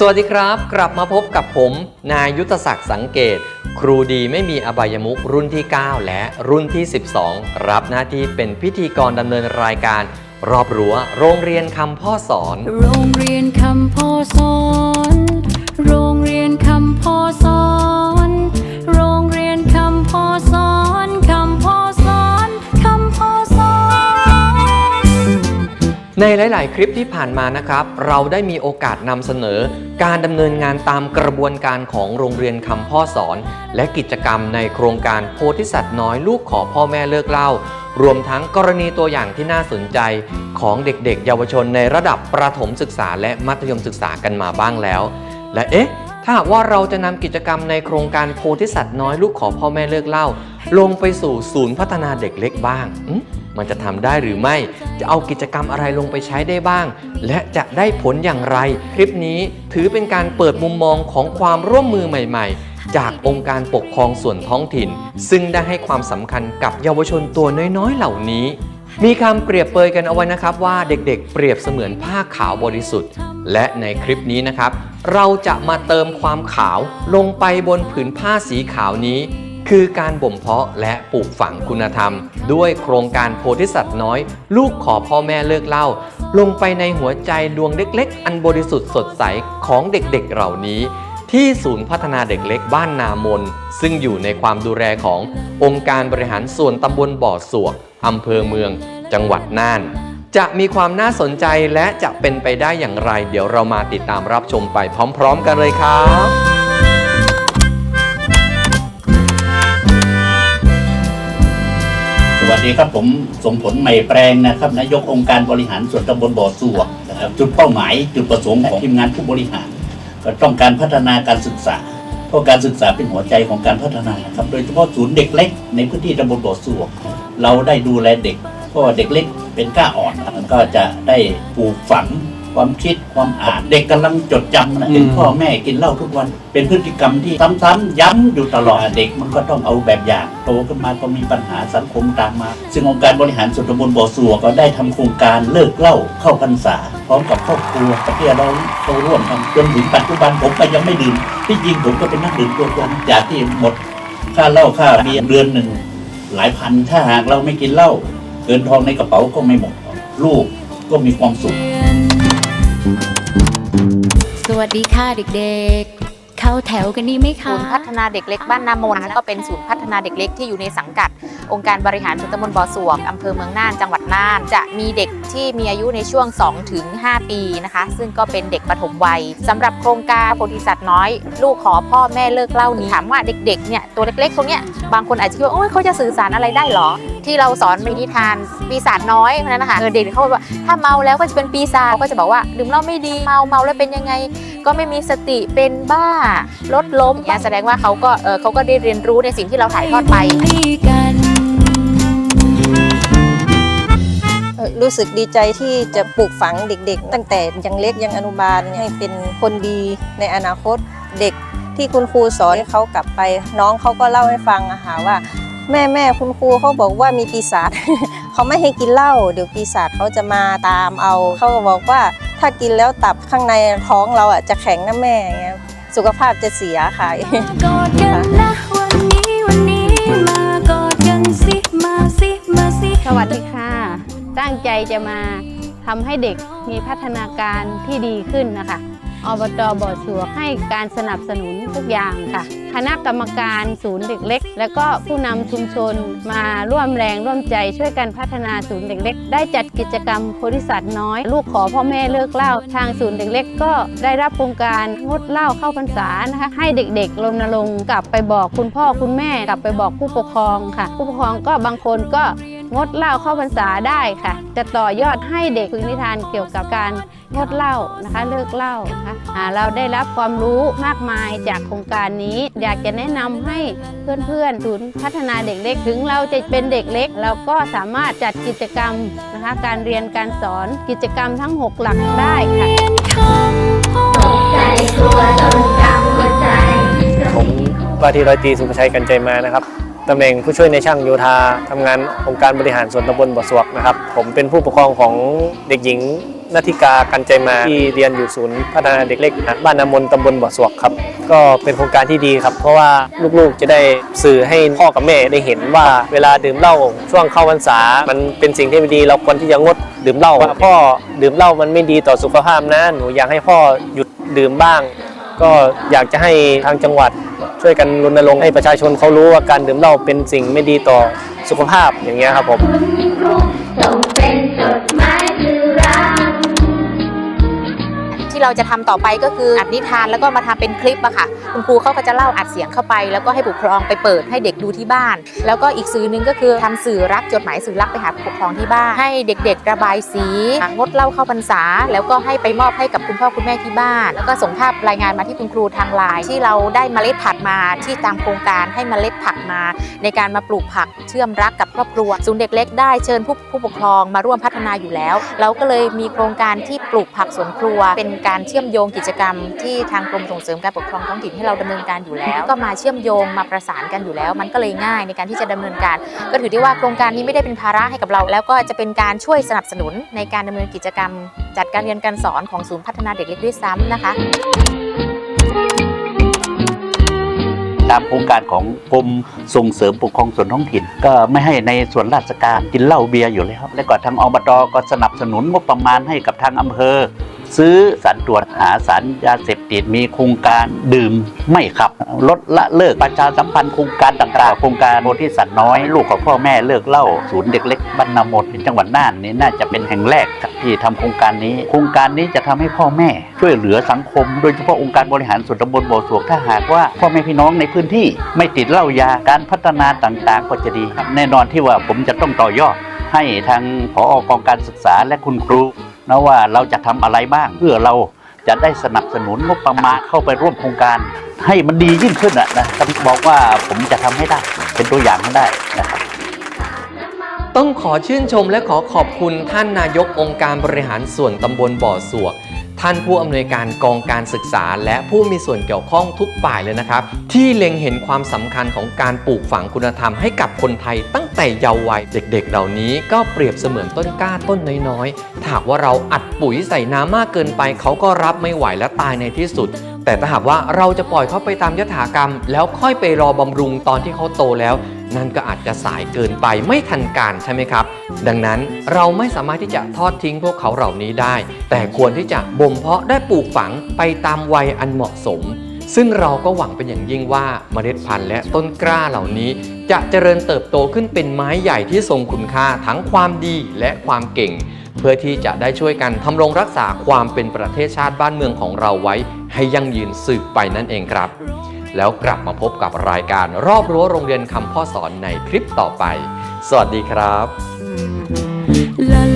สวัสดีครับ กลับมาพบกับผม นายยุทธศักดิ์สังเกต ครูดีไม่มีอบายมุกรุ่นที่ 9 และรุ่นที่ 12 รับหน้าที่เป็นพิธีกรดำเนินรายการ รอบรั้วโรงเรียนคำพ่อสอน โรงเรียนคำพ่อสอน ในหลาย ๆ คลิปที่ผ่านมานะครับ เราได้มีโอกาสนำเสนอ การดำเนินงานตามกระบวนการของโรงเรียนคำพ่อสอน และกิจกรรมในโครงการโพธิสัตว์น้อยลูกขอพ่อแม่เลิกเล่า รวมทั้งกรณีตัวอย่างที่น่าสนใจของเด็ก ๆ เยาวชนในระดับประถมศึกษาและมัธยมศึกษากันมาบ้างแล้ว และเอ๊ะ ถ้าหากว่าเราจะนำกิจกรรมในโครงการโพธิสัตว์น้อยลูกขอพ่อแม่เลิกเล่า ลงไปสู่ศูนย์พัฒนาเด็กเล็กบ้างอืม มันจะทำได้หรือไม่ จะเอากิจกรรมอะไรลงไปใช้ได้บ้าง และจะได้ผลอย่างไร คลิปนี้ถือเป็นการเปิดมุมมองของความร่วมมือใหม่ ๆ จากองค์การปกครองส่วนท้องถิ่น ซึ่งได้ให้ความสำคัญกับเยาวชนตัวน้อยๆ เหล่านี้มีคำเปรียบเปรยกันเอาไว้นะครับว่าเด็กๆ เปรียบเสมือนผ้าขาวบริสุทธิ์ และในคลิปนี้นะครับ เราจะมาเติมความขาวลงไปบนผืนผ้าสีขาวนี้ คือการบ่มเพาะและปลูกฝังคุณธรรม ด้วยโครงการโพธิสัตว์น้อย ลูกขอพ่อแม่เลิกเล่า ลงไปในหัวใจดวงเล็ก ๆ อันบริสุทธิ์สดใสของเด็กๆเหล่านี้ ที่ศูนย์พัฒนาเด็กเล็กบ้านนามน ซึ่งอยู่ในความดูแลขององค์การบริหารส่วนตำบลบ่อสวกอำเภอเมือง จังหวัดน่านจะมีความน่าสนใจและจะเป็นไปได้อย่างไร เดี๋ยวเรามาติดตามรับชมไปพร้อม ๆ กันเลยครับ ดีครับผมสมผลใหม่แปลงนะครับนายกองค์การบริหารส่วนตำบลบ่อสวกนะครับจุดเป้าหมายจุดประสงค์ของทีมงานผู้บริหาร ก็ต้องการพัฒนาการศึกษา เพราะการศึกษาเป็นหัวใจของการพัฒนาครับโดยเฉพาะศูนย์เด็กเล็กในพื้นที่ตำบลบ่อสวก เราได้ดูแลเด็กเพราะว่าเด็กเล็กเป็นกล้าอ่อนมันก็จะได้ปลูกฝัง ความคิดความอ่านเด็กกำลังจดจำนะเห็นพ่อแม่กินเหล้าทุกวัน เป็นพฤติกรรมที่ซ้ำๆย้ำอยู่ตลอดเด็กมันก็ต้องเอาแบบอย่างโตขึ้นมาก็มีปัญหาสังคมตามมา ซึ่งองค์การบริหารส่วนตำบลบ่อสัวก็ได้ทำโครงการเลิกเหล้าเข้าพรรษาพร้อมกับครอบครัวที่เราเข้าร่วมทำจนถึงปัจจุบันผมก็ยังไม่ดื่มที่จริงผมก็เป็นนักดื่มตัวตนจากที่หมดค่าเหล้าค่าเบียร์เดือนหนึ่งหลายพันถ้าหากเราไม่กินเหล้าเงินทองในกระเป๋าก็ไม่หมดลูกก็มีความสุข สวัสดีค่ะเด็กๆ เข้าแถวกันดีไหมศูคะ นย์พัฒนาเด็กเล็กบ้านนามนก็เป็นศูนย์พัฒนาเด็กเล็กที่อยู่ในสังกัด องค์การบริหารส่วนตำบลบ่อสวกอำเภอเมืองน่าน จังหวัดน่าน จะมีเด็กที่มีอายุในช่วง 2 ถึง 5 ปีนะคะ ซึ่งก็เป็นเด็กปฐมวัยสำหรับโครงการโพธิสัตว์น้อย ลูกขอพ่อแม่เลิกเล่านี้ถามว่าเด็กๆเนี่ยตัวเล็กๆตรงเนี้ยบางคนอาจจะคิดว่าโอ้ยเขาจะสื่อสารอะไรได้เหรอ ที่เราสอนมีนิทานปีศาจน้อยเพราะฉะนั้นนะคะเออเด็กเขาบอกว่าถ้าเมาแล้วก็จะเป็นปีศาจเขาก็จะบอกว่าดื่มเหล้าไม่ดีเมาเมาแล้วเป็นยังไง ก็ไม่มีสติเป็นบ้ารถล้มเนี่ยแสดงว่าเขาก็เออเขาก็ได้เรียนรู้ในสิ่งที่เราถ่ายทอดไปรู้สึกดีใจที่จะปลูกฝังเด็กๆ ตั้งแต่ยังเล็กยังอนุบาลให้เป็นคนดีในอนาคตเด็กที่คุณครูสอนเขากลับไป น้องเขาก็เล่าให้ฟังอะค่ะว่า แม่แม่คุณครูเขาบอกว่ามีปีศาจ เขาไม่ให้กินเหล้าเดี๋ยวปีศาจเขาจะมาตามเอา เขาก็บอกว่าถ้ากินแล้วตับข้างในท้องเราอะจะแข็งนะแม่อย่างเงี้ยสุขภาพจะเสียค่ะกอดกันนะวันนี้วันนี้มากอดกันสิมาสิมาสิสวัสดีค่ะ ตั้งใจจะมาทำให้เด็กมีพัฒนาการที่ดีขึ้นนะคะ อบตบ่อสวให้การสนับสนุนทุกอย่างค่ะ คณะกรรมการศูนย์เด็กเล็ก และก็ผู้นำชุมชนมาร่วมแรงร่วมใจช่วยกันพัฒนาศูนย์เด็กเล็ก ได้จัดกิจกรรมโพธิสัตว์น้อย ลูกขอพ่อแม่เลิกเหล้าทางศูนย์เด็กเล็ก ก็ได้รับโครงการงดเหล้าเข้าพรรษานะคะให้เด็กๆรณรงค์กลับไปบอกคุณพ่อคุณแม่ กลับไปบอกผู้ปกครองค่ะ ผู้ปกครองก็บางคนก็ งดเหล้าเข้าพรรษาได้ค่ะ จะต่อยอดให้เด็กฝึกนิทานเกี่ยวกับการงดเหล้านะคะเลิกเหล้านะคะเราได้รับความรู้มากมายจากโครงการนี้ อยากจะแนะนำให้เพื่อนๆศูนย์พัฒนาเด็กเล็กถึงเราจะเป็นเด็กเล็ก เราก็สามารถจัดกิจกรรมนะคะการเรียนการสอนกิจกรรมทั้ง 6 หลักได้ค่ะผมว่าที่ร้อยตีสุภชัยกันใจมานะครับ ตำแหน่งผู้ช่วยในช่างโยธาทำงานองค์การบริหารส่วนตำบลบ่อสวกนะครับ ผมเป็นผู้ปกครองของเด็กหญิงนาธิกากันใจมาที่เรียนอยู่ศูนย์พัฒนาเด็กเล็กบ้านนามนตำบลบ่อสวกครับ ก็เป็นโครงการที่ดีครับ เพราะว่าลูกๆจะได้สื่อให้พ่อกับแม่ได้เห็นว่าเวลาดื่มเหล้าช่วงเข้าพรรษา มันเป็นสิ่งที่ไม่ดีเราควรที่จะงดดื่มเหล้าว่าพ่อดื่มเหล้ามันไม่ดีต่อสุขภาพนะหนูอยากให้พ่อหยุดดื่มบ้าง ก็อยากจะให้ทางจังหวัดช่วยกันรณรงค์ให้ประชาชนเขารู้ว่าการดื่มเหล้าเป็นสิ่งไม่ดีต่อสุขภาพอย่างเงี้ยครับผม ที่เราจะทำต่อไปก็คืออัดนิทานแล้วก็มาทำเป็นคลิปอะค่ะ คุณครูเขาก็จะเล่าอัดเสียงเข้าไป แล้วก็ให้ผู้ปกครองไปเปิดให้เด็กดูที่บ้าน แล้วก็อีกสื่อหนึ่งก็คือทำสื่อรักจดหมายสื่อรักไปหาผู้ปกครองที่บ้าน ให้เด็กๆ ระบายสี งดเล้าเข้าพรรษา แล้วก็ให้ไปมอบให้กับคุณพ่อคุณแม่ที่บ้าน แล้วก็ส่งภาพรายงานมาที่คุณครูทางไลน์ที่เราได้เมล็ดผักมาที่ตามโครงการให้เมล็ดผักมา ในการมาปลูกผักเชื่อมรักกับครอบครัวศูนย์เด็กเล็กได้เชิญผู้ผู้ปกครองมาร่วมพัฒนาอยู่แล้ว เราก็เลยมีโครงการที่ปลูกผักสวนครัวเป็นการเชื่อมโยงกิจกรรมที่ทางกรมส่งเสริมการปกครองท้องถิ่นให้เราดำเนินการอยู่แล้ว ก็มาเชื่อมโยงมาประสานกันอยู่แล้ว มันก็เลยง่ายในการที่จะดำเนินการ ก็ถือได้ว่าโครงการนี้ไม่ได้เป็นภาระให้กับเรา แล้วก็จะเป็นการช่วยสนับสนุนในการดำเนินกิจกรรม จัดการเรียนการสอนของศูนย์พัฒนาเด็กเล็กด้วยซ้ำนะคะตามโครงการของกรมส่งเสริมปกครองส่วนท้องถิ่น ก็ไม่ให้ในส่วนราชการกินเหล้าเบียร์อยู่แล้ว และก็ทางอบตก็สนับสนุนงบประมาณให้กับทางอำเภอ ซื้อสารตรวจหาสารยาเสพติดมีโครงการดื่มไม่ขับ ลดละเลิกประชาสัมพันธ์โครงการต่างๆโครงการโพธิสัตว์น้อย ลูกของพ่อแม่เลิกเล้าศูนย์เด็กเล็กบ้านนามดในจังหวัดน่านนี่น่าจะเป็นแห่งแรกที่ทำโครงการนี้ โครงการนี้จะทำให้พ่อแม่ ช่วยเหลือสังคม โดยเฉพาะองค์การบริหารส่วนตำบลบ่อสวกถ้าหากว่าพ่อแม่พี่น้องในพื้นที่ไม่ติดเหล้ายาการพัฒนาต่างๆ ก็จะดีครับแน่นอนที่ว่าผมจะต้องต่อยอดให้ทางผออกองการศึกษาและคุณครู นะว่าเราจะทำอะไรบ้าง เพื่อเราจะได้สนับสนุนงบประมาณเข้าไปร่วมโครงการ ให้มันดียิ่งขึ้นอะนะครับบอกว่าผมจะทำให้ได้เป็นตัวอย่างให้ได้นะครับต้องขอชื่นชมและขอขอบคุณท่านนายกองค์การบริหารส่วนตำบลบ่อสวก ท่านผู้อำนวยการกองการศึกษา และผู้มีส่วนเกี่ยวข้องทุกฝ่ายเลยนะครับ ที่เล็งเห็นความสำคัญของการปลูกฝังคุณธรรมให้กับคนไทยตั้งแต่เยาว์วัยเด็ก ๆ เหล่านี้ก็เปรียบเสมือนต้นกล้าต้นน้อยๆถ้าว่าเราอัดปุ๋ยใส่น้ำมากเกินไป เขาก็รับไม่ไหวและตายในที่สุดแต่ถ้าหากว่าเราจะปล่อยเขาไปตามยถากรรม แล้วค่อยไปรอบำรุงตอนที่เขาโตแล้ว นั่นก็อาจจะสายเกินไปไม่ทันการใช่ไหมครับ ดังนั้นเราไม่สามารถที่จะทอดทิ้งพวกเขาเหล่านี้ได้ แต่ควรที่จะบ่มเพาะได้ปลูกฝังไปตามวัยอันเหมาะสม ซึ่งเราก็หวังเป็นอย่างยิ่งว่าเมล็ดพันธุ์และต้นกล้าเหล่านี้ จะเจริญเติบโตขึ้นเป็นไม้ใหญ่ที่ทรงคุณค่าทั้งความดีและความเก่ง เพื่อที่จะได้ช่วยกันทำรงรักษาความเป็นประเทศชาติบ้านเมืองของเราไว้ ให้ยั่งยืนสืบไปนั่นเองครับ แล้วกลับมาพบกับรายการรอบรั้วโรงเรียนคำพ่อสอนในคลิปต่อไป สวัสดีครับ